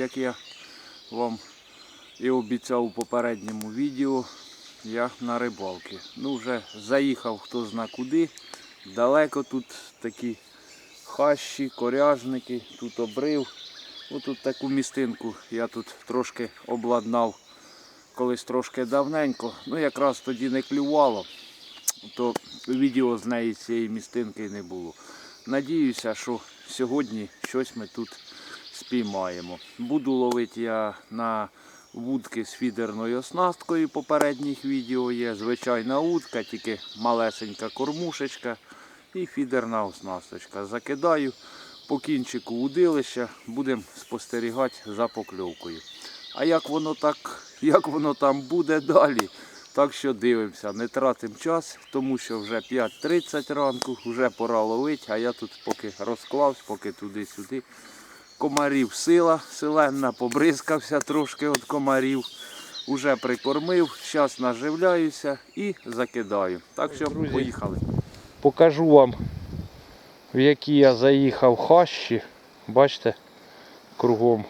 Як я вам і обіцяв у попередньому відео, я на рибалки. Ну вже заїхав хто зна куди. Далеко тут такі хащі, коряжники, тут обрив. Отут таку містинку я тут трошки обладнав колись трошки давненько. Ну якраз тоді не клювало, то відео з неї цієї містинки не було. Надіюся, що сьогодні щось ми тут спіймаємо. Буду ловити я на вудки з фідерною оснасткою. Попередніх відео є. Звичайна вудка, тільки малесенька кормушечка і фідерна оснасточка. Закидаю по кінчику удилища, будемо спостерігати за покльовкою. А як воно так, як воно там буде далі? Так що дивимося, не тратимо час, тому що вже 5.30 ранку, вже пора ловити, а я тут поки розклався, поки туди-сюди. Комарів сила селенна, побризкався трошки від комарів, уже прикормив, зараз наживляюся і закидаю. Так що Друзі. поїхали. Покажу вам, в які я заїхав хащі. Бачите, кругом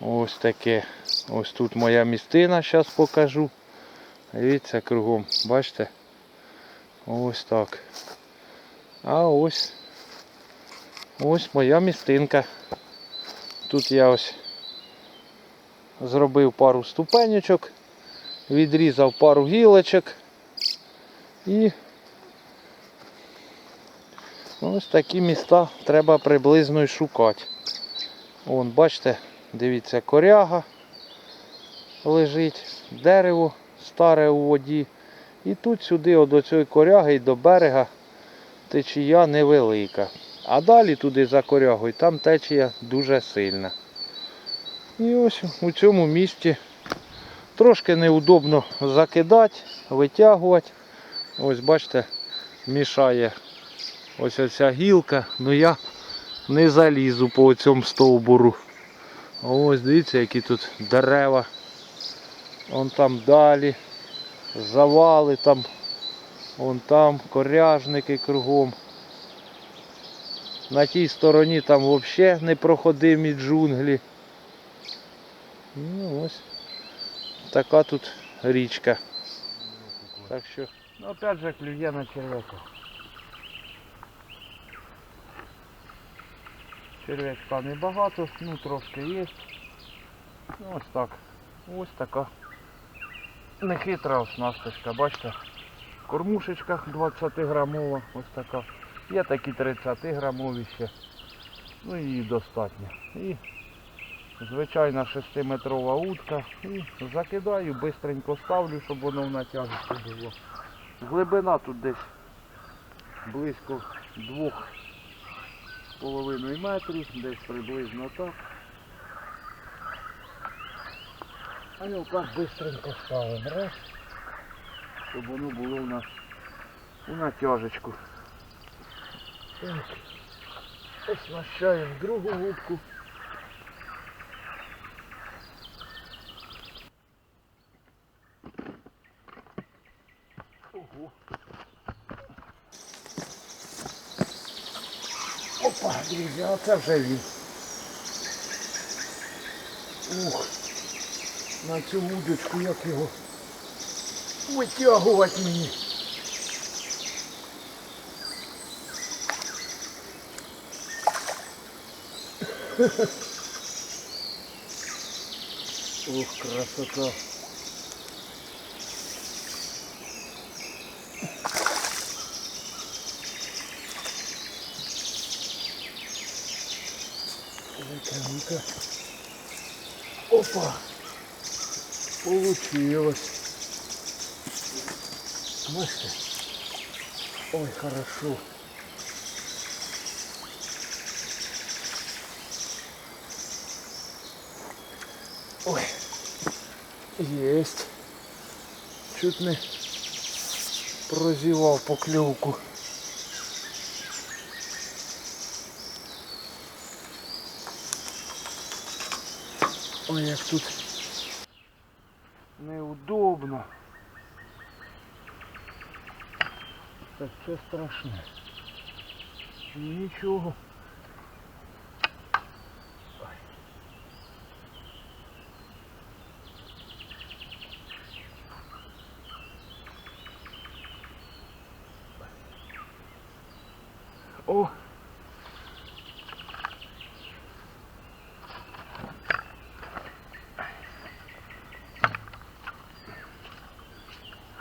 ось таке. Ось тут моя містина, зараз покажу. Дивіться кругом, бачите? Ось так. А ось ось моя містинка. Тут я ось зробив пару ступенечок, відрізав пару гілочок і Ось такі міста треба приблизно й шукати. Вон, бачите, дивіться, коряга лежить, дерево старе у воді. І тут сюди, от до цієї коряги і до берега течія невелика. А далі туди за корягою, там течія дуже сильна. І ось у цьому місці трошки неудобно закидати, витягувати. Ось бачите, мішає Ось оця гілка, ну я не залізу по цьому стовбуру. Ось дивіться, які тут дерева. Вон там далі. Завали там. Вон там коряжники кругом. На тій стороні там взагалі непроходимі джунглі. Ну ось така тут річка. Так що, ну опять же клює на черв'яка. Черв'ячка небагато, ну трошки є. Ну, ось так. Ось така нехитра оснасточка, бачите? Кормушечка 20 грамова, ось така. Є такі 30 грамові ще. Ну і достатньо. І звичайна 6-метрова утка. І закидаю, бистренько ставлю, щоб воно в натяжці було. Глибина тут десь близько двох з половиною метрів, десь приблизно так. А так бистренько ставимо. Раз. Щоб воно було у нас у натяжечку. Так. Оснащаємо другу губку. Ого. Опа, друзі, а це вже він. Ух, на цю вудочку як його витягувати мені. Ох, красота. Ну-ка. Опа! Получилось. Бачите? Ой, хорошо. Ой. Есть. Чуть не прозевал поклевку. Ой, як тут неудобно. Так це страшне. Нічого.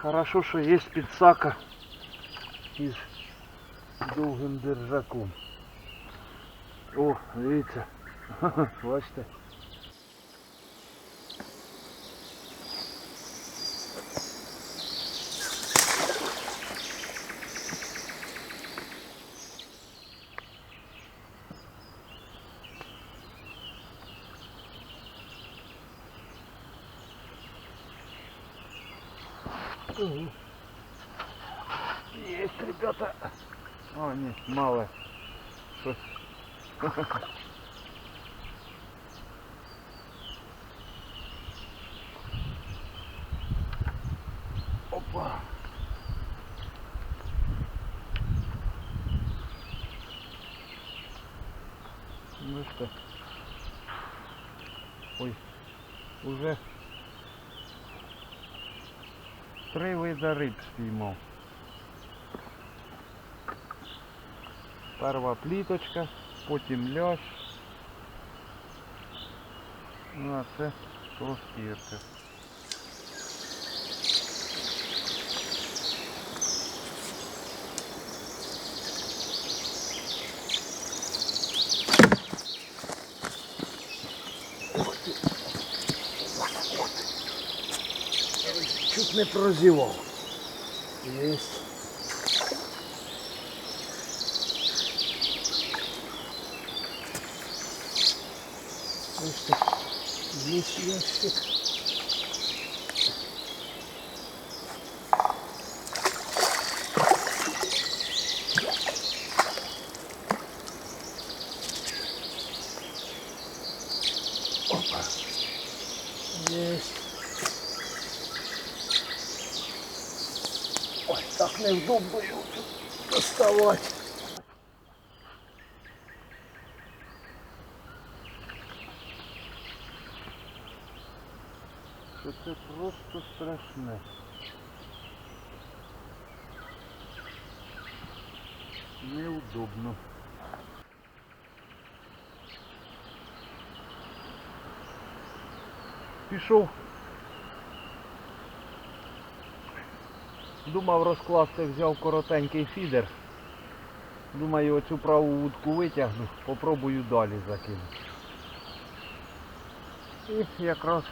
Хорошо, что есть пиццака из долгим держаком. О, видите, Бачите? Мало. Опа. Ну что? Ой, уже три вида риб спіймав. Перша пліточка, потім лящ. Ну а це плоскірка. Чуть не прозівав. Єсть. Есть ящик. Опа. Есть. Ой, так невдобно його тут доставати. Що це просто страшне. Неудобно. Пішов. Думав розкласти, взяв коротенький фідер. Думаю, оцю праву вудку витягну, попробую далі закинути. І якраз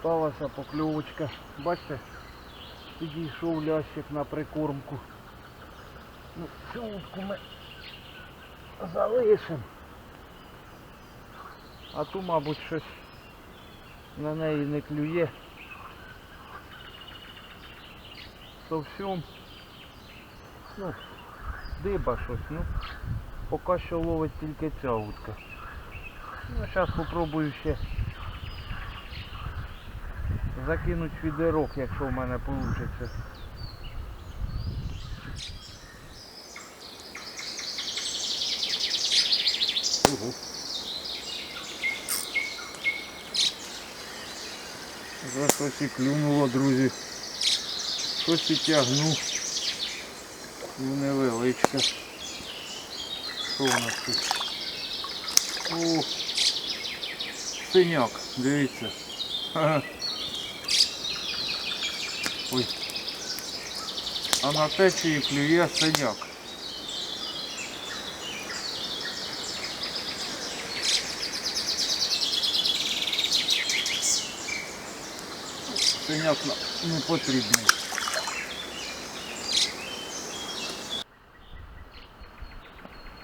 сталася покльовочка. Бачите, підійшов лящик на прикормку. Ну, цю вудку ми залишимо. А ту, мабуть, щось на неї не клює. Зовсім ну, диба щось, ну поки що ловить тільки ця вудка. Ну, зараз спробую ще закинуть фідерок, якщо в мене вийде. Вже щось і клюнуло, друзі. Щось і тягну. Ну невеличке. Що у нас тут? О, синяк, дивіться. Ага. Ой. А на течії клює синяк. Синяк не потрібний.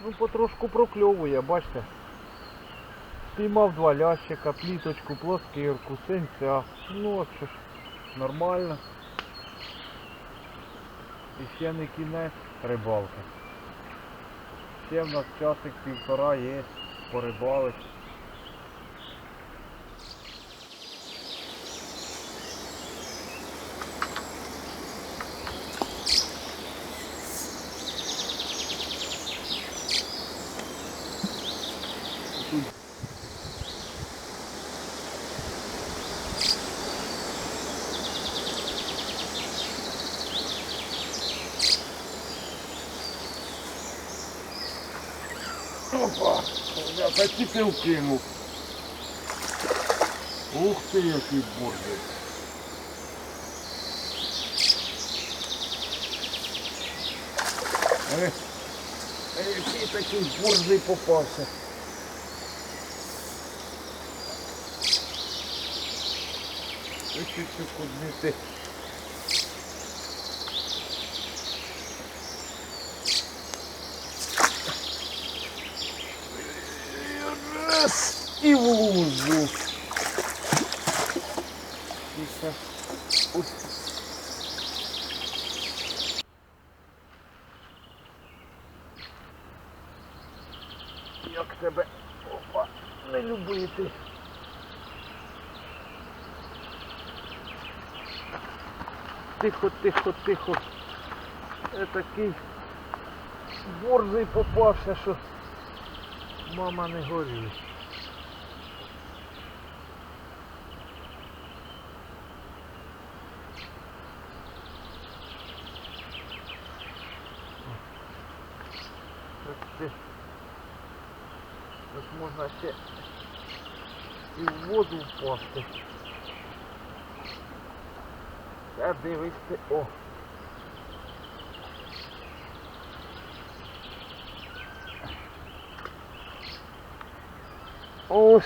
Ну потрошку прокльовує, бачите. Спіймав два лящика, пліточку, плоскирку, синця. Ну от що ж, нормально. І ще не кінець рибалки. Ще в нас часик півтора є порибалить. Опа. Я почти вкинув. Ух ти, який борзий. Е, е, який такий борзий попався. Ось чуть-чуть тебе опа, не любити. Тихо, тихо, тихо. Я такий борзий попався, що мама не горить. Так це Ще і в воду впасти. Та дивись ти, о. Ось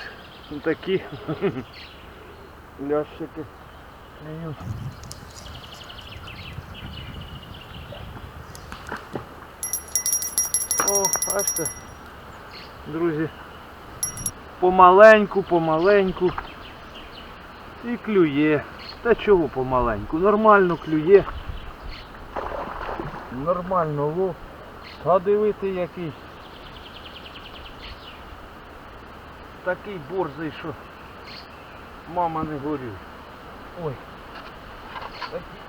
такі лящики. клюють. О, бачите, друзі, помаленьку, помаленьку і клює. Та чого помаленьку? Нормально клює. Нормально лов. Та дивити який. Такий борзий, що мама не горює. Ой. Такий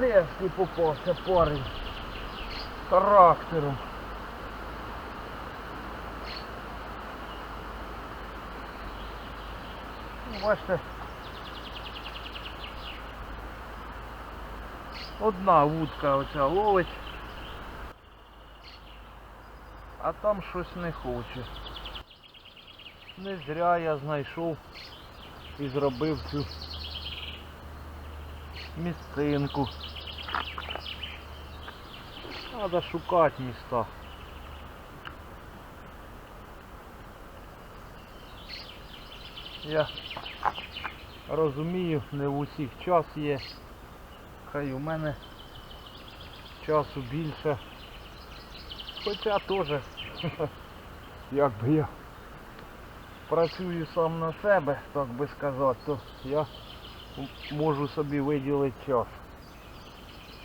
легкий попався парень. Характером. Бачите. Одна вудка оця ловить. А там щось не хоче. Не зря я знайшов і зробив цю місцинку. Треба шукати міста. Я розумію, не в усіх час є. Хай у мене часу більше. Хоча теж, як би я працюю сам на себе, так би сказати, то я можу собі виділити час.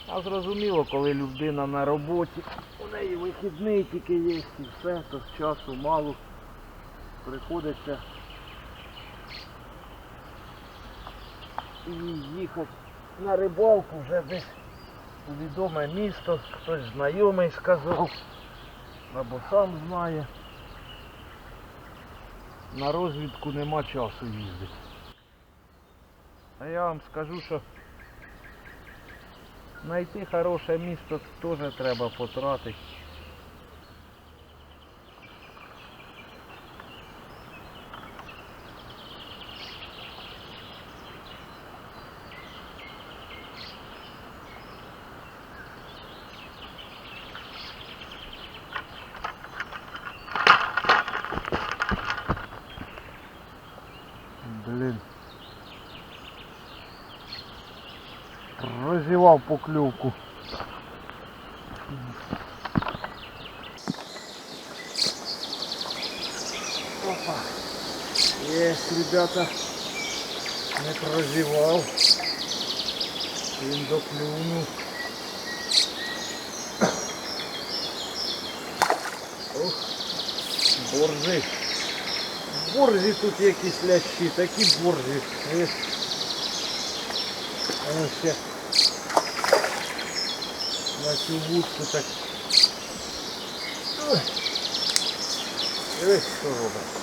А зрозуміло, коли людина на роботі, у неї вихідний тільки є і все, то часу мало. Приходиться і їхати на рибалку вже десь у відоме місто, хтось знайомий сказав, або сам знає. На розвідку нема часу їздити. А я вам скажу, що знайти хороше місто теж треба потратити. Розівав поклювку. Опа. Есть, ребята. Не прозевал. Він доклюнув. Ох, борзи. Борзі тут якісь лящі, такі борзі. Ось. А ось ще На цю вудку так. Ой. Дивись, що робить.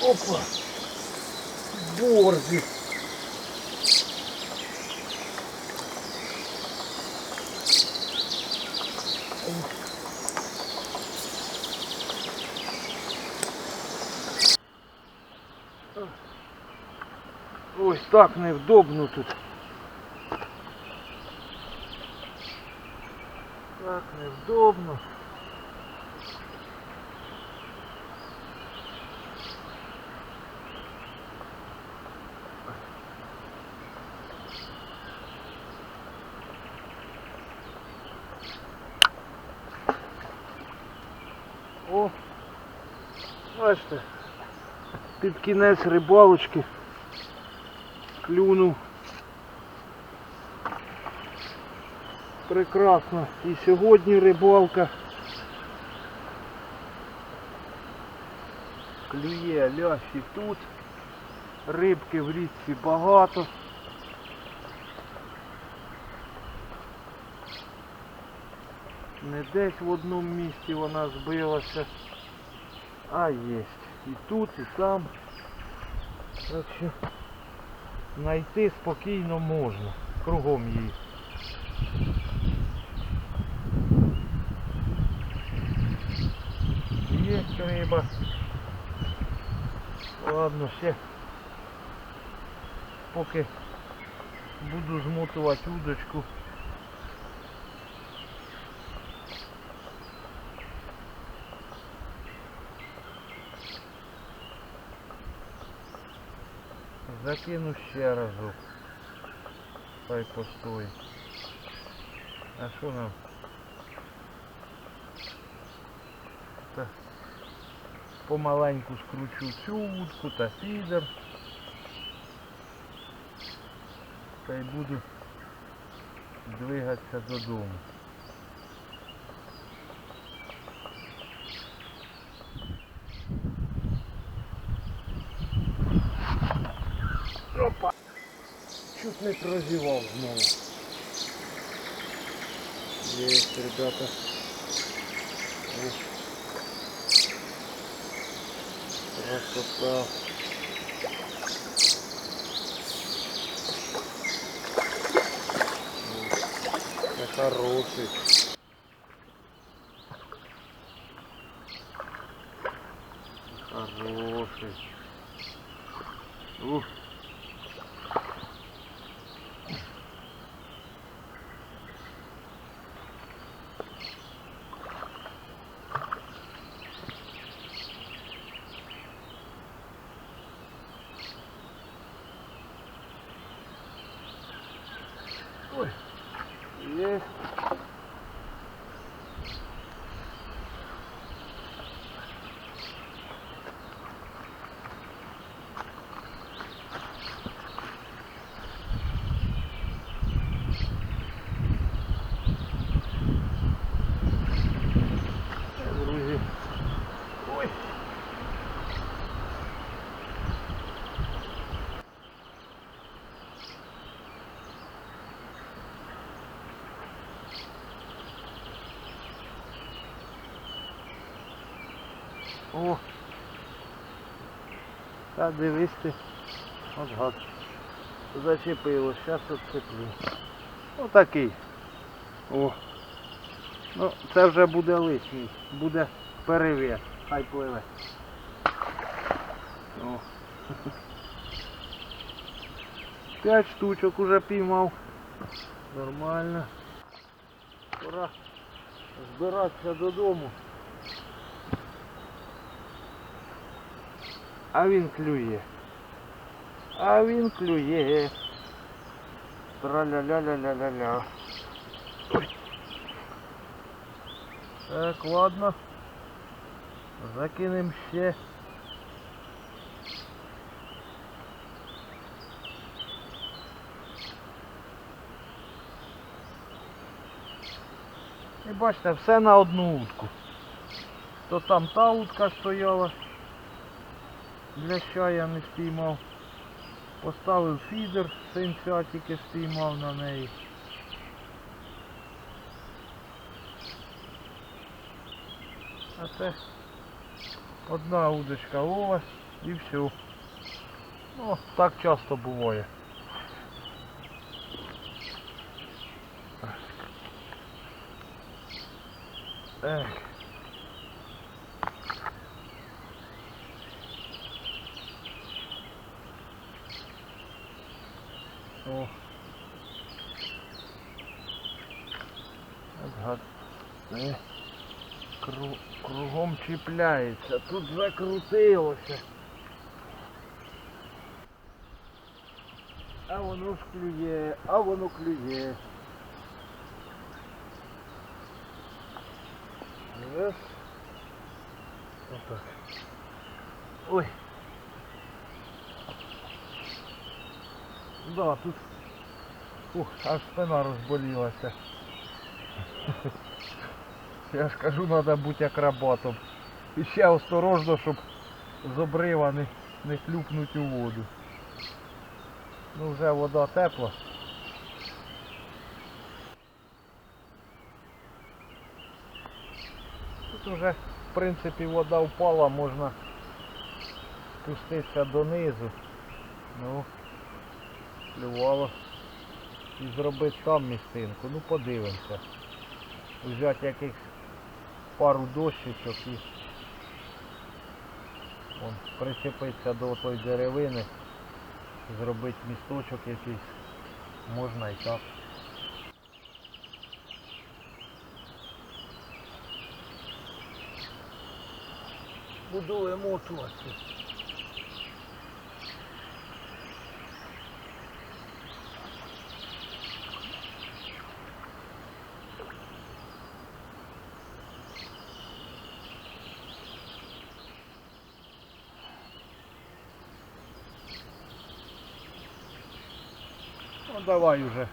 Опа! Борзі! Ух. Ой, так невдобно тут. Так невдобно. О, бачите, під кінець рибалочки клюнув. Прекрасно. І сьогодні рибалка. Клює лящі тут. Рибки в річці багато. Не десь в одному місці вона збилася, а є. І тут, і там. Так що знайти спокійно можна. Кругом її. Є риба. Ладно, ще поки буду змотувати удочку. Закину ще разок. Хай постоїть. А що нам? Та помаленьку скручу цю вудку та фідер. Та й буду двигатися додому. Не прозевал знову. Есть, ребята. Красота. Это хороший. Хороший. Ух. О! Та дивись ти. От гад. Зачепило, зараз відцеплю. Отакий. О. Ну, це вже буде лишній. Буде перевес. Хай пливе. О. П'ять штучок уже піймав. Нормально. Пора збиратися додому. А він клює. А він клює. Тра-ля-ля-ля-ля-ля-ля. Так, ладно. Закинем ще. І бачите, все на одну утку. То там та утка стояла. Для чая не спіймав. Поставив фідер, синця тільки спіймав на неї. А це одна удочка лова і все. Ну, так часто буває. Ех. О. От гад. Це кру- кругом чіпляється. Тут закрутилося. А воно ж клює, а воно клює. Раз. Отак. Ой. Да, тут. Ух, аж спина розболілася. Я ж кажу, треба бути акробатом. І ще осторожно, щоб з обрива не, не клюпнуть у воду. Ну вже вода тепла. Тут вже в принципі вода впала, можна спуститися донизу. Ну, клювало. І зробити там містинку. Ну подивимося. Взяти якихось пару дощечок і вон, причепитися до тої деревини, зробити місточок якийсь. Можна і так. Будуємо вимотуватися. Давай уже.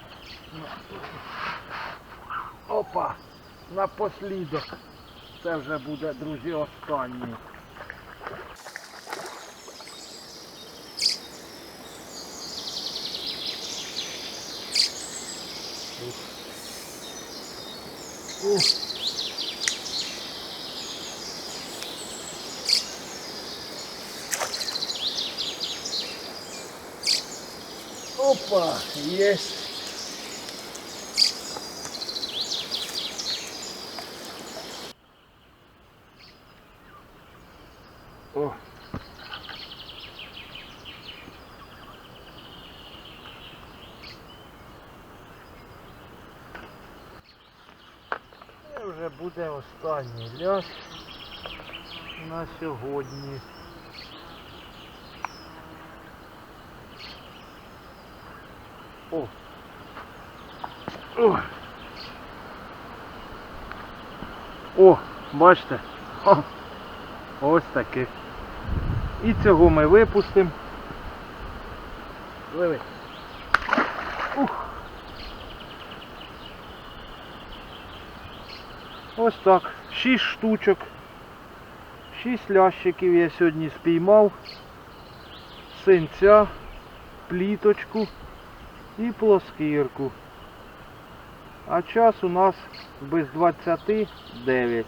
Опа! Напослідок. Це вже буде, друзі, останній. Ух. Опа, есть. О. Це вже буде останній ляж на сьогодні. О, бачите? О. Ось таке. І цього ми випустимо. Диви. Ух. Ось так. Шість штучок. Шість лящиків я сьогодні спіймав. Синця, пліточку і плоскірку. А час у нас без 29.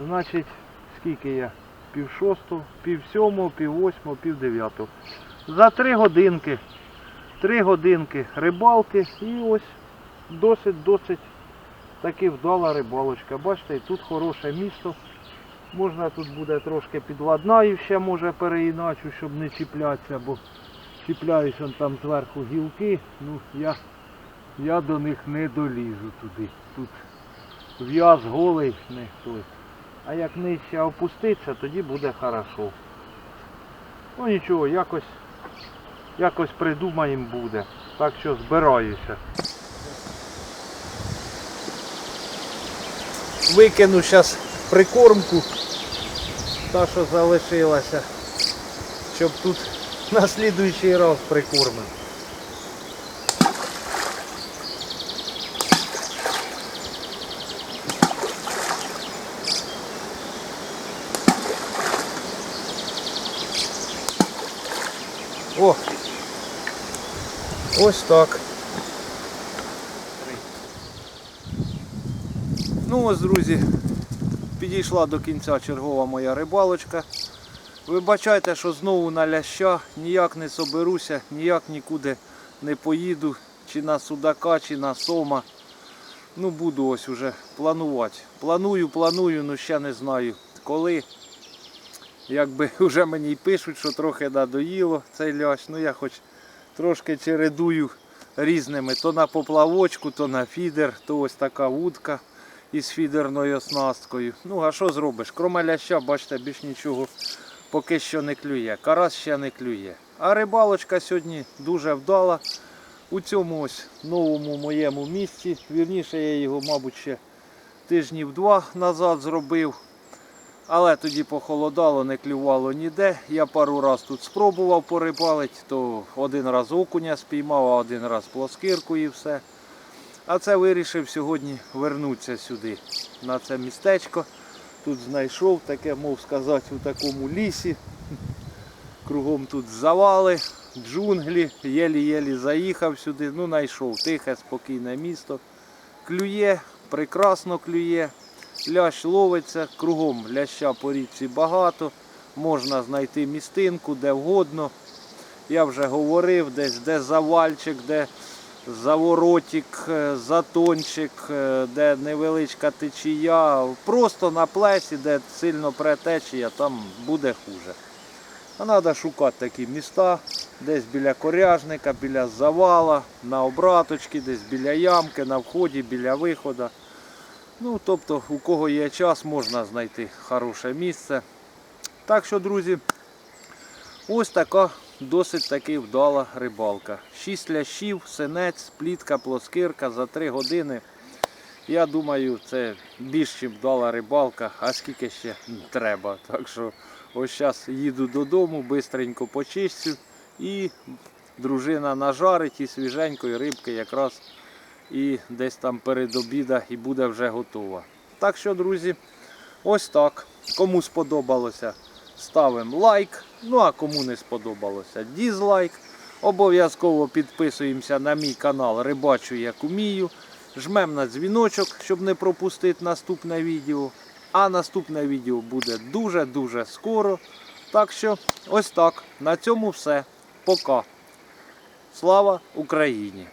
Значить, скільки я? Пів шостого, пів сьомого, пів восьмого, пів дев'ятого. За три годинки. Три годинки рибалки і ось досить-досить таки вдала рибалочка. Бачите, тут хороше місто. Можна тут буде трошки підладнаю, ще може переіначу, щоб не чіплятися, бо чіпляюсь там зверху гілки, ну я, я до них не долізу туди. Тут в'яз голий не той. А як нижче опуститься, тоді буде хорошо. Ну нічого, якось, якось придумаємо буде. Так що збираюся. Викину зараз прикормку, та що залишилася, щоб тут на слідуючий раз прикормимо. О! Ось так. Ну ось, друзі, підійшла до кінця чергова моя рибалочка. Вибачайте, що знову на ляща, ніяк не соберуся, ніяк нікуди не поїду, чи на судака, чи на сома. Ну буду ось уже планувати. Планую, планую, ну ще не знаю коли. Якби вже мені й пишуть, що трохи надоїло цей лящ, ну я хоч Трошки чередую різними, то на поплавочку, то на фідер, то ось така вудка із фідерною оснасткою. Ну, а що зробиш? Кроме ляща, бачите, більш нічого поки що не клює. Карась ще не клює. А рибалочка сьогодні дуже вдала. У цьому ось новому моєму місці. Вірніше, я його, мабуть, ще тижнів два назад зробив. Але тоді похолодало, не клювало ніде. Я пару раз тут спробував порибалити, то один раз окуня спіймав, а один раз плоскирку і все. А це вирішив сьогодні вернутися сюди, на це містечко. Тут знайшов таке, мов сказати, у такому лісі. Кругом тут завали, джунглі, єлі-єлі заїхав сюди, ну знайшов тихе, спокійне місто. Клює, прекрасно клює. Лящ ловиться, кругом ляща по річці багато. Можна знайти містинку де вгодно. Я вже говорив, десь де завальчик, де заворотик, е, затончик, е, де невеличка течія. Просто на плесі, де сильно пре течія, там буде хуже. А треба шукати такі міста, десь біля коряжника, біля завала, на обраточки, десь біля ямки, на вході, біля виходу. Ну, тобто, у кого є час, можна знайти хороше місце. Так що, друзі, ось така досить таки вдала рибалка. Шість лящів, синець, плітка, плоскирка за три години. Я думаю, це більш ніж вдала рибалка, а скільки ще треба. Так що ось зараз їду додому, бистренько почистю і дружина нажарить і свіженької рибки якраз і десь там перед обіда і буде вже готова. Так що, друзі, ось так. Кому сподобалося, ставимо лайк. Ну а кому не сподобалося, дізлайк. Обов'язково підписуємося на мій канал Рибачу як умію. Жмем на дзвіночок, щоб не пропустити наступне відео. А наступне відео буде дуже-дуже скоро. Так що, ось так. На цьому все. Пока. Слава Україні!